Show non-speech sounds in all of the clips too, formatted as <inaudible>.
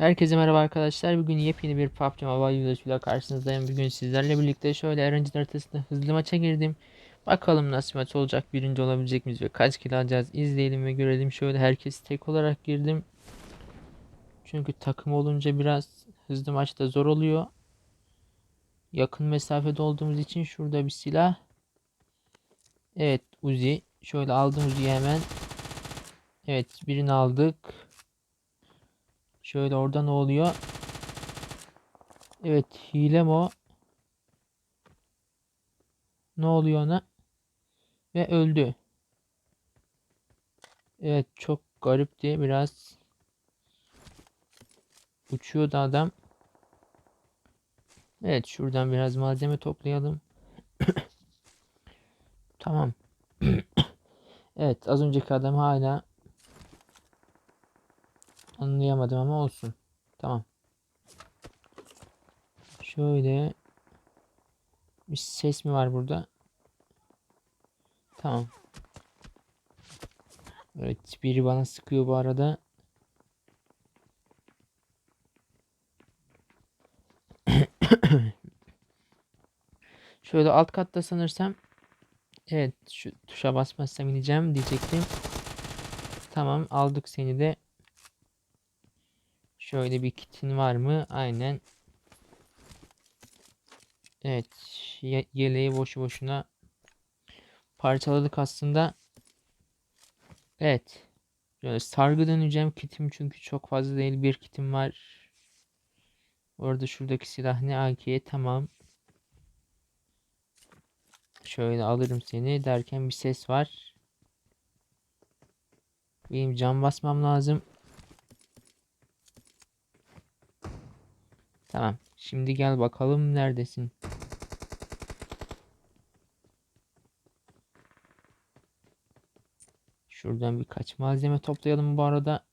Herkese merhaba arkadaşlar. Bugün yepyeni bir PUBG Mobile videosuyla karşınızdayım. Bugün sizlerle birlikte şöyle Erencil haritasında hızlı maça girdim. Bakalım nasıl maç olacak, birinci olabilecek miyiz ve kaç kill alacağız izleyelim ve görelim. Şöyle herkes tek olarak girdim. Çünkü takım olunca biraz hızlı maçta zor oluyor. Yakın mesafede olduğumuz için şurada bir silah. Evet Uzi. Şöyle aldım Uzi'yi hemen. Evet birini aldık. Şöyle orada ne oluyor? Evet hile mi o? Ne oluyor ona? Ve öldü. Evet çok garipti biraz. Uçuyordu adam. Evet şuradan biraz malzeme toplayalım. <coughs> tamam. <coughs> evet az önceki adam hala Anlayamadım ama olsun. Tamam. Şöyle bir ses mi var burada? Tamam. Evet biri bana sıkıyor bu arada. <coughs> Şöyle alt katta sanırsam Evet şu tuşa basmazsam ineceğim diyecektim. Tamam aldık seni de. Şöyle bir kitin var mı? Aynen. Evet. Ye yeleği boşu boşuna parçaladık aslında. Evet. Böyle sargı döneceğim kitim çünkü çok fazla değil. Bir kitim var. Orada şuradaki silah ne AK'ye tamam. Şöyle alırım seni derken bir ses var. Benim cam basmam lazım. Tamam. Şimdi gel bakalım neredesin? Şuradan birkaç malzeme toplayalım bu arada.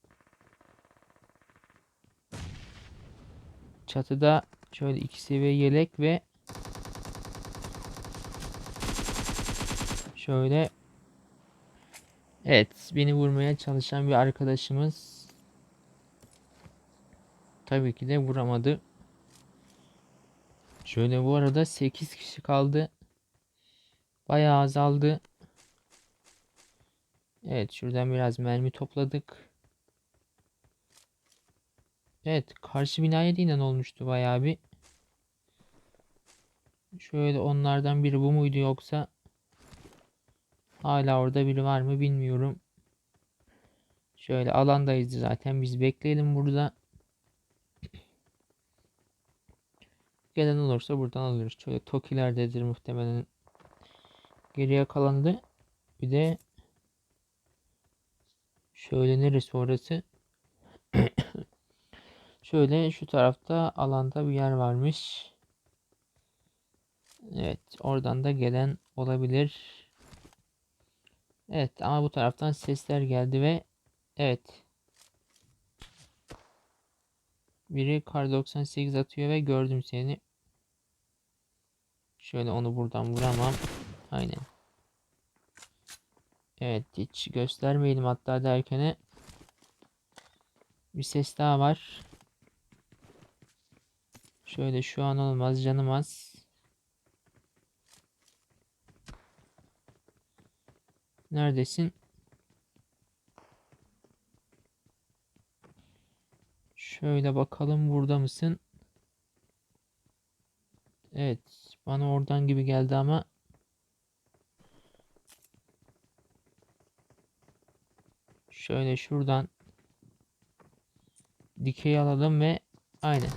Çatıda şöyle iki seviye yelek ve şöyle Evet, beni vurmaya çalışan bir arkadaşımız tabii ki de vuramadı. Şöyle bu arada 8 kişi kaldı. Bayağı azaldı. Evet şuradan biraz mermi topladık. Evet karşı binaya da inen olmuştu bayağı bir. Şöyle onlardan biri bu muydu yoksa hala orada biri var mı bilmiyorum. Şöyle alandayız zaten biz bekleyelim burada. Gelen olursa buradan alıyoruz. Şöyle Tokilerdedir muhtemelen. Geriye kalanı bir de şöyle neresi orası? <coughs> şöyle şu tarafta alanda bir yer varmış. Evet oradan da gelen olabilir. Evet ama bu taraftan sesler geldi ve evet biri kar 98 atıyor ve gördüm seni. Şöyle onu buradan vuramam. Aynen. Evet hiç göstermeyelim hatta derkene. Bir ses daha var. Şöyle şu an olmaz canım az. Neredesin? Şöyle bakalım burada mısın? Evet. Bana oradan gibi geldi ama. Şöyle şuradan dikey alalım ve aynen.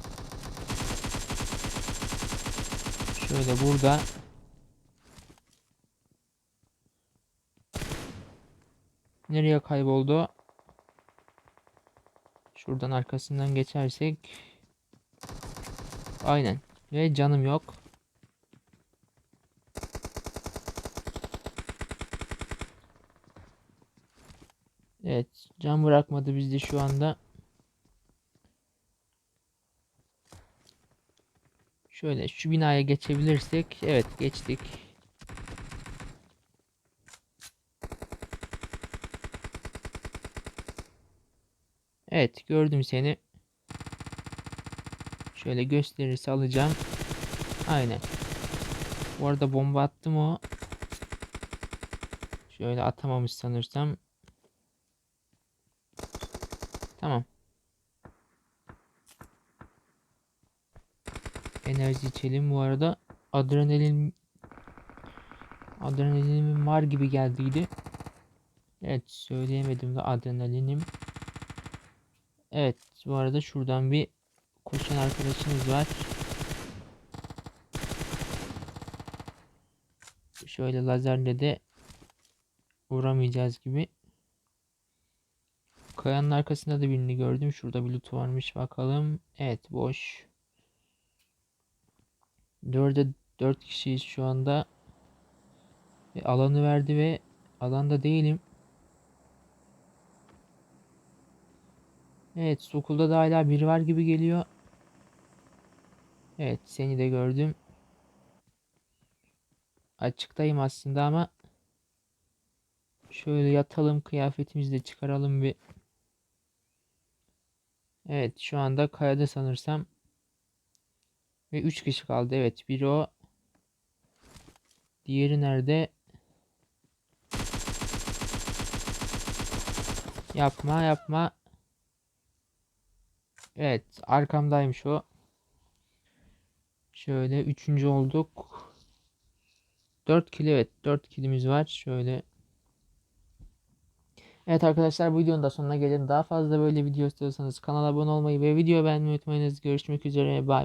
Şöyle burada nereye kayboldu? Şuradan arkasından geçersek aynen ve canım yok. Evet. Can bırakmadı bizde şu anda. Şöyle şu binaya geçebilirsek. Evet geçtik. Evet gördüm seni. Şöyle gösterirse alacağım. Aynen. Bu arada bomba attım o. Şöyle atamamış sanırsam. Tamam. Enerji içelim bu arada. Adrenalin Adrenalinim var gibi geldiydi. Evet söyleyemedim de adrenalinim. Evet bu arada şuradan bir koşan arkadaşımız var. Şöyle lazerle de vuramayacağız gibi. Kayanın arkasında da birini gördüm. Şurada bir loot varmış bakalım. Evet boş. 4'e 4 kişiyiz şu anda. Ve alanı verdi ve alanda değilim. Evet Sokul'da da hala biri var gibi geliyor. Evet seni de gördüm. Açıktayım aslında ama şöyle yatalım kıyafetimizi de çıkaralım bir. Evet şu anda kayada sanırsam. Ve 3 kişi kaldı. Evet biri o. Diğeri nerede? Yapma yapma. Evet arkamdaymış o. Şöyle üçüncü olduk. 4 kill evet 4 killimiz var. Şöyle. Evet arkadaşlar bu videonun da sonuna gelelim. Daha fazla böyle video istiyorsanız kanala abone olmayı ve video beğenmeyi unutmayınız. Görüşmek üzere. Bye.